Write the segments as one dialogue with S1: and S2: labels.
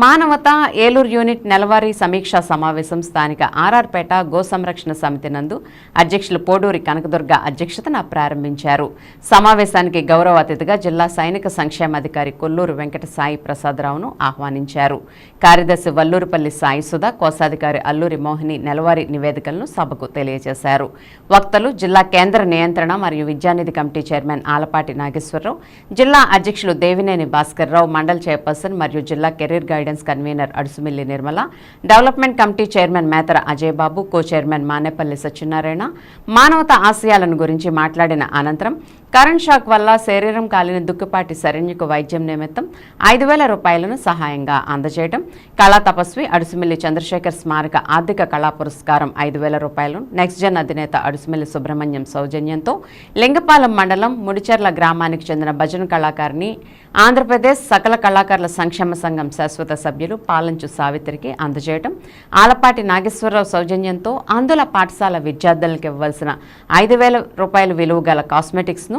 S1: మానవత ఏలూరు యూనిట్ నెలవారీ సమీక్షా సమావేశం స్థానిక ఆర్ఆర్పేట గో సంరక్షణ సమితి నందు అధ్యక్షులు పోడూరి కనకదుర్గ అధ్యక్షతన ప్రారంభించారు. సమావేశానికి గౌరవ అతిథిగా జిల్లా సైనిక సంక్షేమాధికారి కొల్లూరు వెంకట సాయి ప్రసాదరావును ఆహ్వానించారు. కార్యదర్శి వల్లూరుపల్లి సాయి సుధా కోశాధికారి అల్లూరి మోహిని నెలవారీ నివేదికలను సభకు తెలియజేశారు. వక్తలు జిల్లా కేంద్ర నియంత్రణ మరియు విద్యానిధి కమిటీ చైర్మన్ ఆలపాటి నాగేశ్వరరావు జిల్లా అధ్యక్షులు దేవినేని భాస్కర్ రావు మండల్ చైర్పర్సన్ మరియు జిల్లా career guidance convener Adusumilli Nirmala development committee chairman Metara Ajay Babu co chairman Manepalli Satyanarayana మానవత ఆశయాలను గురించి మాట్లాడిన అనంతరం కరెంట్ షాక్ వల్ల శరీరం కాలిన దుక్కుపాటి శరణ్యకు వైద్యం నిమిత్తం ఐదు వేల రూపాయలను సహాయంగా అందజేయడం కళా తపస్వి అడుసుమిల్లి చంద్రశేఖర్ స్మారక ఆర్థిక కళా పురస్కారం ఐదు వేల రూపాయలను నెక్స్ట్ జన్ అధినేత అడుసుమిల్లి సుబ్రహ్మణ్యం సౌజన్యంతో లింగపాలెం మండలం ముడిచెర్ల గ్రామానికి చెందిన భజన కళాకారిణి ఆంధ్రప్రదేశ్ సకల కళాకారుల సంక్షేమ సంఘం శాశ్వత సభ్యులు పాలంచు సావిత్రికి అందజేయడం ఆలపాటి నాగేశ్వరరావు సౌజన్యంతో అందుల పాఠశాల విద్యార్థులకు ఇవ్వాల్సిన ఐదు వేల రూపాయల విలువ గల కాస్మెటిక్స్ను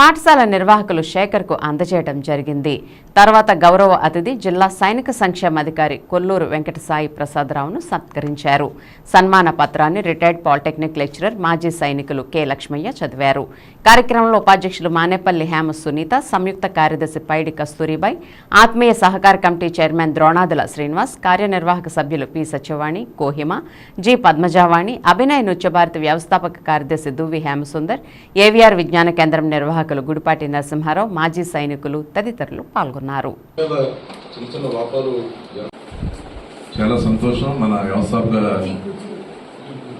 S1: పాఠశాల నిర్వాహకులు శేఖర్కు అందజేయడం జరిగింది. తర్వాత గౌరవ అతిథి జిల్లా సైనిక సంక్షేమాధికారి కొల్లూరు వెంకట సాయి ప్రసాదరావును సత్కరించారు. సన్మాన పత్రాన్ని రిటైర్డ్ పాలిటెక్నిక్ లెక్చరర్ మాజీ సైనికులు కె. లక్ష్మయ్య చదివారు. కార్యక్రమంలో ఉపాధ్యక్షులు మానేపల్లి హేమ సునీత సంయుక్త కార్యదర్శి పైడి కస్తూరిబాయ్ ఆత్మీయ సహకార కమిటీ చైర్మన్ ద్రోణాదుల శ్రీనివాస్ కార్యనిర్వాహక సభ్యులు పి. సత్యవాణి కోహిమ జి. పద్మజావాణి అభినయ నృత్యభారతి వ్యవస్థాపక కార్యదర్శి దువ్వి హేమసుందర్ ఏవిఆర్ విజ్ఞాన కేంద్రం నిర్వాహకులు గుడిపాటి నరసింహారావు మాజీ సైనికులు తదితరులు పాల్గొన్నారు.
S2: చాలా సంతోషం. మన వ్యవస్థాపక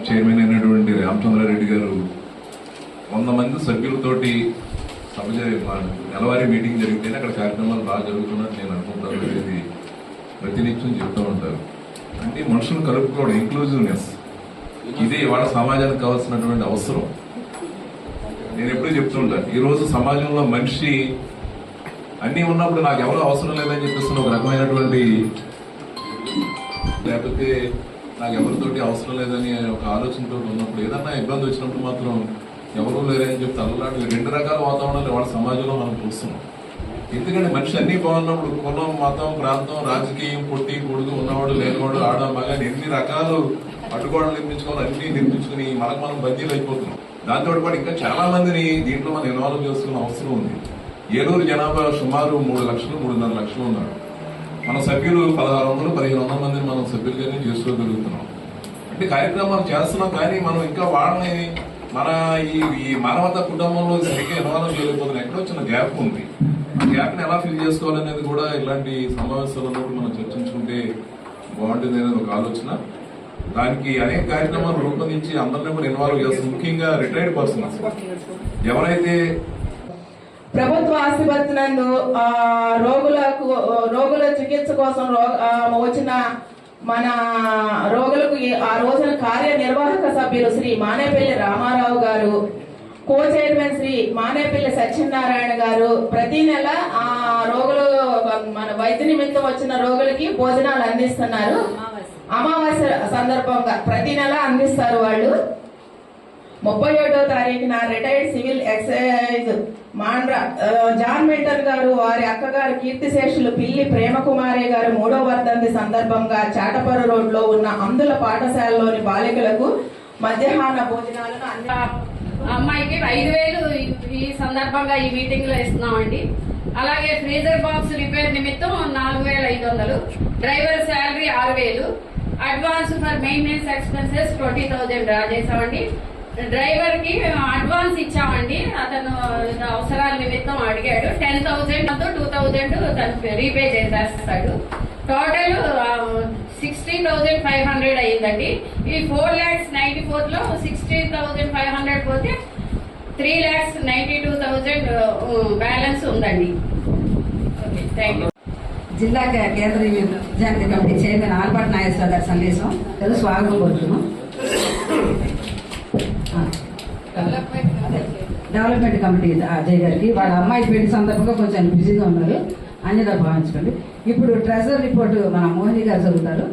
S2: చైర్మన్ అయినటువంటి రామచంద్రారెడ్డి గారు వంద మంది సభ్యులతోటి సభ నెలవారీ మీటింగ్ జరిగితేనే అక్కడ కార్యక్రమాలు బాగా జరుగుతున్నట్టు నేను అనుకుంటాను. అనేది ప్రతినిత్యం చెప్తూ ఉంటారు. అంటే మనుషులు కలుపుకోవడం ఇంక్లూజివ్నెస్ ఇదే ఇవాళ సమాజానికి కావాల్సినటువంటి అవసరం. నేను ఎప్పుడూ చెప్తుంటాను ఈరోజు సమాజంలో మనిషి అన్నీ ఉన్నప్పుడు నాకు ఎవరు అవసరం లేదని చెప్పేసి ఒక రకమైనటువంటి లేకపోతే నాకు ఎవరితోటి అవసరం లేదని ఒక ఆలోచనతో ఉన్నప్పుడు ఏదన్నా ఇబ్బంది వచ్చినప్పుడు మాత్రం ఎవరూ లేరని చెప్పి అల్లలాంటి రెండు రకాల వాతావరణాలు వాళ్ళ సమాజంలో మనం చూస్తున్నాం. ఎందుకంటే మనిషి అన్ని బాగున్నప్పుడు కులం మతం ప్రాంతం రాజకీయం పుట్టి కొడుకు ఉన్నవాడు లేనివాడు ఆడ మగ ఎన్ని రకాలు అడ్డుగోడలు నిర్మించుకొని అన్ని నిర్మించుకుని మనకు మనం బందీలు అయిపోతున్నాం. దాంతో పాటు ఇంకా చాలా మందిని దీంట్లో మనం ఇన్వాల్వ్ చేసుకున్న అవసరం ఉంది. ఏలూరు జనాభా సుమారు మూడు లక్షలు మూడున్నర లక్షలు ఉన్నారు. మన సభ్యులు పదహారు వందలు పదిహేను వందల మందిని మనం సభ్యులుగానే చేసుకోగలుగుతున్నాం. అంటే కార్యక్రమాలు చేస్తున్నాం కానీ మనం ఇంకా వాళ్ళని మన ఈ ఈ మానవత కుటుంబంలో సరిగ్గా ఇన్వాల్వ్ చేయలేకపోతున్నాం ఎక్కడో చిన్న గ్యాప్ ఉంది. ఆ గ్యాప్ని ఎలా ఫిల్ చేసుకోవాలనేది కూడా ఇలాంటి సమావేశాలలో మనం చర్చించుకుంటే బాగుంటుంది అనేది ఒక ఆలోచన. దానికి అనేక కార్యక్రమాలు రూపొందించి అందరినీ కూడా ఇన్వాల్వ్ చేస్తాం ముఖ్యంగా రిటైర్డ్ పర్సన్స్ ఎవరైతే
S3: ప్రభుత్వ ఆసుపత్రులందు ఆ, రోగులకు రోగుల చికిత్స కోసం వచ్చిన మన రోగులకు ఆ రోజున కార్యనిర్వాహక సభ్యులు శ్రీ మానేపల్లి రామారావు గారు కో చైర్మన్ శ్రీ మానేపల్లి సత్యనారాయణ గారు ప్రతి నెల ఆ రోగులు మన వైద్య నిమిత్తం వచ్చిన రోగులకి భోజనాలు అందిస్తున్నారు. అమావాస్య సందర్భంగా ప్రతి నెల అందిస్తారు వాళ్ళు. ముప్పై ఏడో తారీఖున retired civil excise Mandra John Milton గారు వారి అక్కగారు కీర్తిశేషులు పిల్లి ప్రేమకుమారి గారు మూడో వర్ధంతి సందర్భంగా చాటపర రోడ్లో ఉన్న అందుల పాఠశాలలోని బాలికలకు మధ్యాహ్న భోజనాలను అంది
S4: అమ్మాయికి ఐదు వేలు ఈ- ఈ సందర్భంగా ఈ మీటింగ్లో ఇస్తున్నామండి. అలాగే ఫ్రీజర్ బాక్స్ రిపేర్ నిమిత్తం నాలుగు వేల ఐదు వందలు డ్రైవర్ శాలరీ ఆరు వేలు advance for maintenance expenses twenty thousand draw చేసామండి డ్రైవర్కి అడ్వాన్స్ ఇచ్చామండి. అతను అవసరాల నిమిత్తం అడిగాడు. టెన్ థౌజండ్ టూ థౌజండ్ తను రీపే చేసేస్తాడు. Total sixty thousand five hundred అయ్యిందండి. ఈ ఫోర్ ల్యాక్స్ నైన్టీ ఫోర్లో సిక్స్టీ థౌజండ్ ఫైవ్ హండ్రెడ్ పోతే three lakhs ninety two thousand balance ఉందండి. ఓకే థ్యాంక్ యూ
S5: జిల్లా కేంద్ర విద్యార్థి కమిటీ చైర్మన్ ఆల్బర్ట్ నాగేశ్వర గారి సందేశం. ఏదో స్వాగతం కోరుతున్నాం. డెవలప్మెంట్ కమిటీ అజయ్ గారికి. వాళ్ళ అమ్మాయి పెళ్ళి సందర్భంగా కొంచెం బిజీగా ఉన్నారు. అన్యదా భావించుకోండి. ఇప్పుడు ట్రెజర్ రిపోర్ట్ మన మోహిని గారు చదువుతారు.